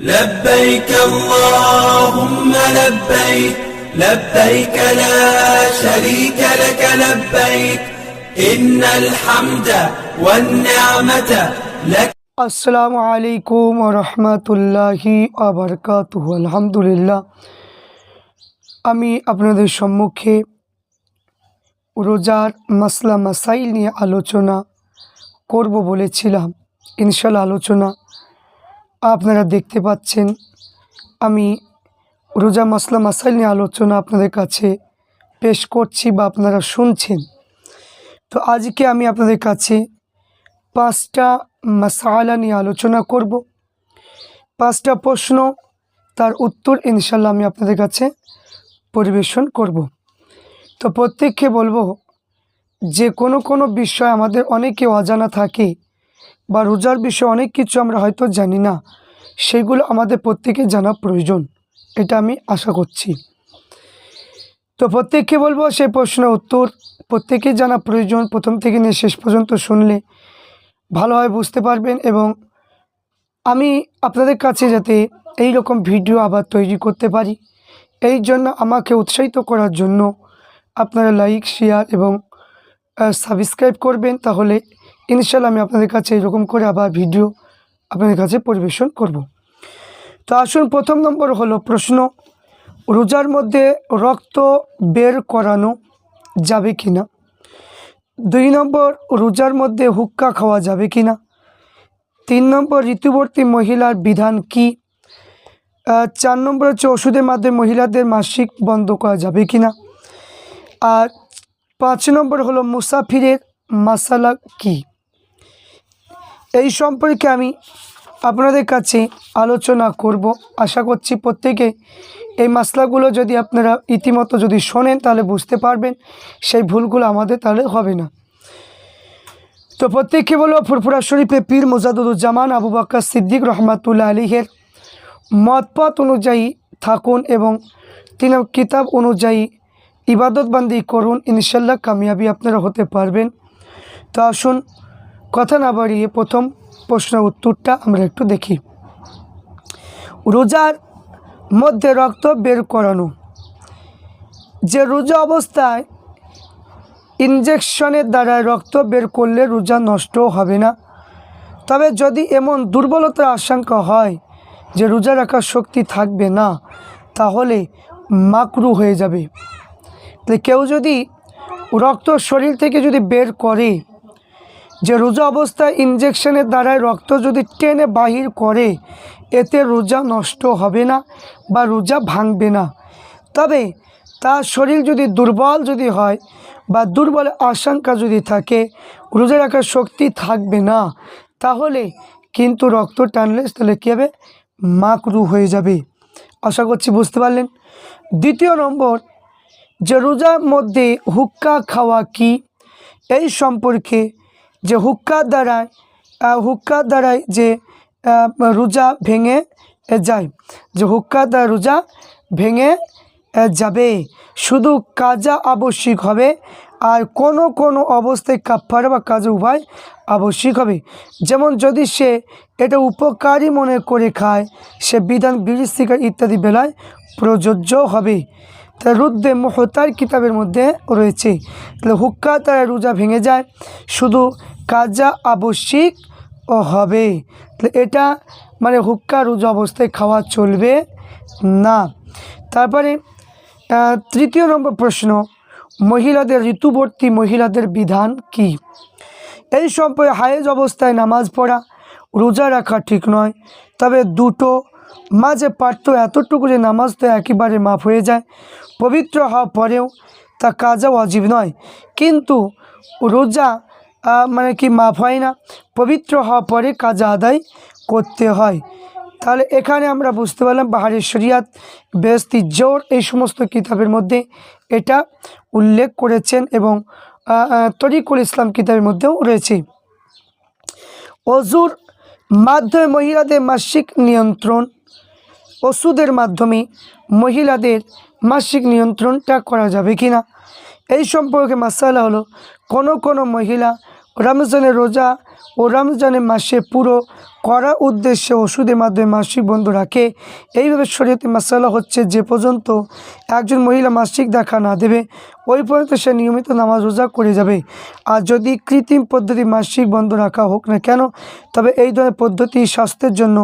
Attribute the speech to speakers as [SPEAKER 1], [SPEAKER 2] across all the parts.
[SPEAKER 1] لبيك اللهم لبيك لبيك لا شريك لك لبيك إن الحمد والنعمة لك
[SPEAKER 2] আসসালামু আলাইকুম রহমতুল্লাহি আবরকাতুহ আলহামদুলিল্লাহ আমি আপনাদের সম্মুখে রোজার মাসলা মাসাইল নিয়ে আলোচনা করব বলেছিলাম ইনশাল্লাহ আলোচনা আপনারা দেখতে পাচ্ছেন, আমি রোজা মাসলা মাসাইল নিয়ে আলোচনা আপনাদের কাছে পেশ করছি বা আপনারা শুনছেন। তো আজকে আমি আপনাদের কাছে পাঁচটা মাসালা নিয়ে আলোচনা করব। পাঁচটা প্রশ্ন, তার উত্তর ইনশাল্লাহ আমি আপনাদের কাছে পরিবেশন করব। তো প্রত্যেককে বলব, যে কোনো কোনো বিষয় আমাদের অনেকে অজানা থাকে বা রোজার বিষয়ে অনেক কিছু আমরা হয়তো জানি না। সেগুলো আমাদের প্রত্যেকে জানা প্রয়োজন, এটা আমি আশা করছি। তো প্রত্যেককে বলব সেই প্রশ্নের উত্তর প্রত্যেকেই জানা প্রয়োজন, প্রথম থেকে নিয়ে শেষ পর্যন্ত শুনলে ভালোভাবে বুঝতে পারবেন এবং আমি আপনাদের কাছে যাতে এই রকম ভিডিও আবার তৈরি করতে পারি, এই জন্য আমাকে উৎসাহিত করার জন্য আপনারা লাইক, শেয়ার এবং সাবস্ক্রাইব করবেন, তাহলে ইনশাল্লাহ আমি আপনাদের কাছে এইরকম করে আবার ভিডিও আপনাদের কাছে পরিবেশন করব। তো আসুন, প্রথম নম্বর হলো প্রশ্ন, রোজার মধ্যে রক্ত বের করানো যাবে কি না দুই নম্বর, রোজার মধ্যে হুক্কা খাওয়া যাবে কি না তিন নম্বর, ঋতুবর্তী মহিলার বিধান কি? চার নম্বর হচ্ছে ওষুধের মাধ্যমে মহিলাদের মাসিক বন্ধ করা যাবে কি না আর পাঁচ নম্বর হলো মুসাফিরের মাসালা কি? এই সম্পর্কে আমি আপনাদের কাছে আলোচনা করব। আশা করছি প্রত্যেকে এই মশলাগুলো যদি আপনারা ইতিমতো যদি শোনেন, তাহলে বুঝতে পারবেন সেই ভুলগুলো আমাদের তাহলে হবে না। তো প্রত্যেককে বলব, ফুরফুরা শরীফে পীর মোজাদুজ্জামান আবু বাক্কা সিদ্দিক রহমাতুল্লাহ আলীহের মতপথ অনুযায়ী থাকুন এবং তিনি কিতাব অনুযায়ী ইবাদতবান্দি করুন। ইনশাল্লাহ কামিয়াবি আপনারা হতে পারবেন। তো আসুন কথা না বাড়িয়ে প্রথম প্রশ্নের উত্তরটা আমরা একটু দেখি। রোজার মধ্যে রক্ত বের করানো। যে রোজা অবস্থায় ইনজেকশনের দ্বারা রক্ত বের করলে রোজা নষ্ট হবে না। তবে যদি এমন দুর্বলতার আশঙ্কা হয় যে রোজা রাখার শক্তি থাকবে না, তাহলে মাকরু হয়ে যাবে। তাহলে কেউ যদি রক্ত শরীর থেকে যদি বের করে যে রোজা অবস্থায় ইনজেকশনের দ্বারাই রক্ত যদি টেনে বাহির করে, এতে রোজা নষ্ট হবে না বা রোজা ভাঙবে না। তবে তার শরীর যদি দুর্বল যদি হয় বা দুর্বল আশঙ্কা যদি থাকে, রোজা রাখার শক্তি থাকবে না, তাহলে কিন্তু রক্ত টানলে তাহলে কী হবে? মাকরু হয়ে যাবে। আশা করছি বুঝতে পারলেন। দ্বিতীয় নম্বর, যে রোজার মধ্যে হুক্কা খাওয়া কি? এই সম্পর্কে যে হুক্কার দ্বারায় হুক্কার দ্বারায় যে রোজা ভেঙে যায়। যে হুক্কার দ্বারা রোজা ভেঙে যাবে। শুধু কাজা আবশ্যিক হবে, আর কোনো কোনো অবস্থায় কাফার বা কাজা উভয় আবশ্যিক হবে। যেমন যদি সে এটা উপকারী মনে করে খায়, সে বিধান বিড়ি শিকার ইত্যাদি বেলায় প্রযোজ্য হবে। তা রুদ্দে মোহতার কিতাবের মধ্যে রয়েছে। তাহলে হুক্কা তারা রোজা ভেঙে যায়, শুধু কাজা আবশ্যিক ও হবে। তাহলে এটা মানে হুক্কা রোজা অবস্থায় খাওয়া চলবে না। তারপরে তৃতীয় নম্বর প্রশ্ন, মহিলাদের ঋতুবর্তী মহিলাদের বিধান কি? এই সম্পর্কে হায়েজ অবস্থায় নামাজ পড়া, রোজা রাখা ঠিক নয়, তবে দুটো মাঝে পারত এতটুকু যে নামাজ তো একেবারে মাফ হয়ে যায়। পবিত্র হওয়ার পরেও তা কাজা অজীব নয়। কিন্তু রোজা মানে কি মাফ হয় না, পবিত্র হওয়ার পরে কাজা আদায় করতে হয়। তাহলে এখানে আমরা বুঝতে পারলাম বাহারের শরিয়াত বেস্তি জোর এই সমস্ত কিতাবের মধ্যে এটা উল্লেখ করেছেন এবং তরিকুল ইসলাম কিতাবের মধ্যেও রয়েছে। অজুর মাধ্যমে মহিলাদের মাসিক নিয়ন্ত্রণ ওষুধের মাধ্যমে মহিলাদের মাসিক নিয়ন্ত্রণটা করা যাবে কি না এই সম্পর্কে মাসালা হলো, কোনো কোনো মহিলা রমজানের রোজা ও রমজানের মাসে পুরো করা উদ্দেশ্যে ওষুধের মাধ্যমে মাসিক বন্ধ রাখে। এইভাবে শরীয়তে মাসালা হচ্ছে যে পর্যন্ত একজন মহিলা মাসিক দেখা না দেবে, ওই পর্যন্ত সে নিয়মিত নামাজ রোজা করে যাবে। আর যদি কৃত্রিম পদ্ধতি মাসিক বন্ধ রাখা হোক না কেন, তবে এই ধরনের পদ্ধতি স্বাস্থ্যের জন্য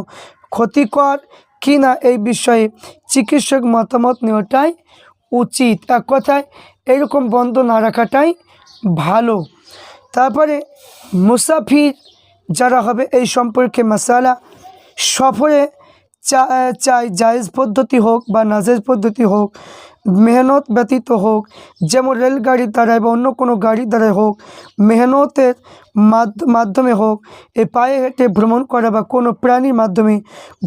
[SPEAKER 2] ক্ষতিকর কি না এই বিষয়ে চিকিৎসক মতামত নেওয়াটাই উচিত। এক কথায়, এরকম বন্ধ না রাখাটাই ভালো। তারপরে মুসাফির যারা হবে এই সম্পর্কে মশালা সফরে চাই জায়েজ পদ্ধতি হোক বা নাজেজ পদ্ধতি হোক, মেহনত ব্যতীত হোক, যেমন রেলগাড়ির দ্বারায় বা অন্য কোনো গাড়ির দ্বারাই হোক, মেহনতের মাধ্যমে হোক, এ পায়ে হেঁটে ভ্রমণ করা বা কোনো প্রাণীর মাধ্যমে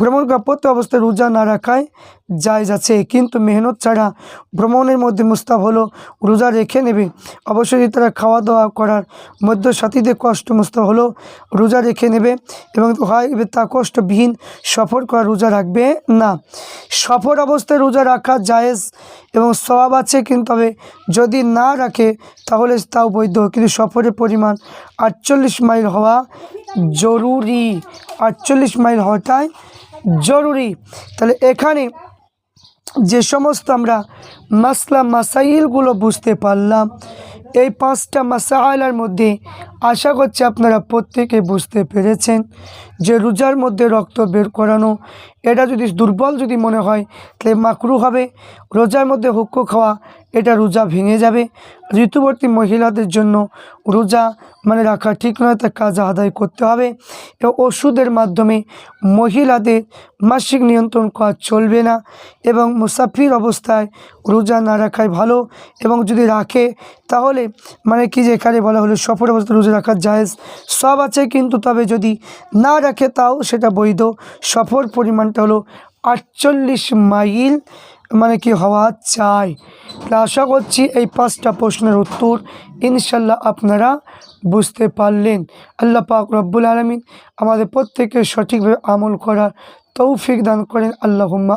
[SPEAKER 2] ভ্রমণ করা অবস্থায় রোজা না রাখায় জায়জ আছে কিন্তু মেহনত ছাড়া ভ্রমণের মধ্যে মুস্তাব হলো, রোজা রেখে নেবে। অবশ্যই তারা খাওয়া দাওয়া করার মধ্য সাথীদের কষ্ট মুস্তাব হলো, রোজা রেখে নেবে এবং হয় তা কষ্টবিহীন সফর করা রোজা রাখবে না। সফর অবস্থায় রোজা রাখা জায়েজ এবং সবাব আছে, কিন্তু তবে যদি না রাখে তাহলে তাও বৈধ কিন্তু সফরের পরিমাণ আটচল্লিশ মাইল হওয়া জরুরি, আটচল্লিশ মাইল হওয়াটাই জরুরি। তাহলে এখানে যে সমস্ত আমরা মাসলা মাসাইলগুলো বুঝতে পারলাম, এই পাঁচটা মাসাইলার মধ্যে আশা করছি আপনারা প্রত্যেকে বুঝতে পেরেছেন যে রোজার মধ্যে রক্ত বের করানো, এটা যদি দুর্বল যদি মনে হয়, তাহলে মাকরু হবে। রোজার মধ্যে হুক্কো খাওয়া, এটা রোজা ভেঙে যাবে। ঋতুবর্তী মহিলাদের জন্য রোজা মানে রাখা ঠিক নয়, তা কাজ আদায় করতে হবে। এবং ওষুধের মাধ্যমে মহিলাদের মাসিক নিয়ন্ত্রণ করা চলবে না এবং মুসাফির অবস্থায় রোজা না রাখাই ভালো এবং যদি রাখে, তাহলে মানে কি যে এখানে বলা হলো সফর অবস্থায় রোজা রাখা জায়েজ। সব আছে কিন্তু তবে যদি না রাখে তাও সেটা বৈধ। সফর পরিমাণটা হলো আটচল্লিশ মাইল মানে কি হওয়া চাই। আশা করছি এই পাঁচটা প্রশ্নের উত্তর ইনশাল্লাহ আপনারা বুঝতে পারলেন। আল্লাহ পাক রব্বুল আলমিন আমাদের প্রত্যেকের সঠিকভাবে আমল করার তৌফিক দান করেন। আল্লাহুম্মা